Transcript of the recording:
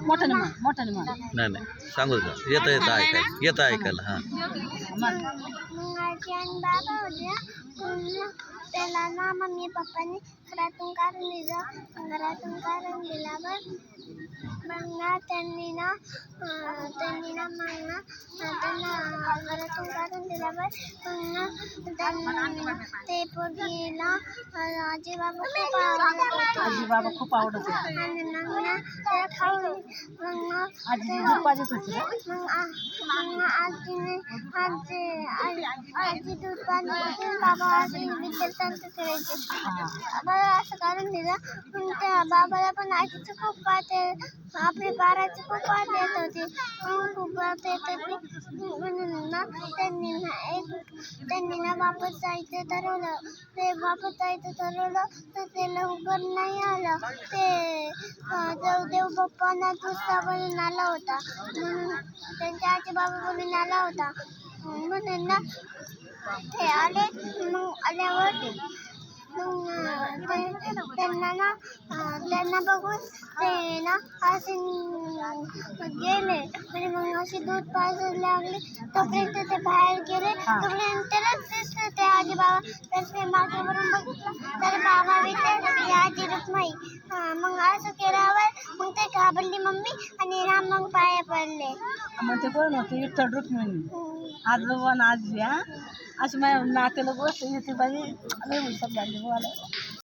मोठ्याने म्हण मोठ्याने म्हण. नाही नाही. सांगू का येतं येतं ऐकायला येतं ऐकायला. हां. आणि बाबा होते मग त्याला ना मम्मी पप्पाने घरातून काढून दिलं. घरातून काढून दिल्यावर मग ना त्यांनी ना त्यांनी ना मग ना काढून दिल्यावर ते पोरगीला अं, आजी बाबा खूप आवडत होते आजी बाबा खूप आवडत आणि मग त्याला खाऊन मग आजी दूध होती मग मग आजीने आजी आजी दूध पाणी पिते, बाबा आजी करायचे बाबा असं काढून दिलं. पण त्या बाबाला पण आजीचं खूप वाट आपली बाराचे खूप देत होते. पप्पा देत होते म्हणून ना त्यांनी ना एक त्यांनी ना वापस जायचं ठरवलं. ते वापस जायचं ठरवलं तर ते लवकर नाही आलं. ते अं, देव बाप्पांना दुसरा बनून आला होता. म्हणून त्यांच्या आजी बाबा बनून आला होता. म्हणून ना ते आले मग आल्यावर त्यांना ना त्यांना बघून ते ना असे गेले. म्हणजे मग असे दूध पाजायला लागले. तोपर्यंत ते बाहेर गेले. तोपर्यंत त्यालाच दिसलं ते आजी बाबा तर ते मागेवरून बघितलं. तर बाबा विचारलं की आजी रुक्माई मग असं केल्यावर मग ते घाबरली मम्मी आणि राम मग पाया पडले. मग ते कोण होते? विठ्ठल रुक्मिणी. आजोबा आजी हा? अशी माझ्या नात्याला गोष्ट येते बाई. लय हुशार झाली बोलायला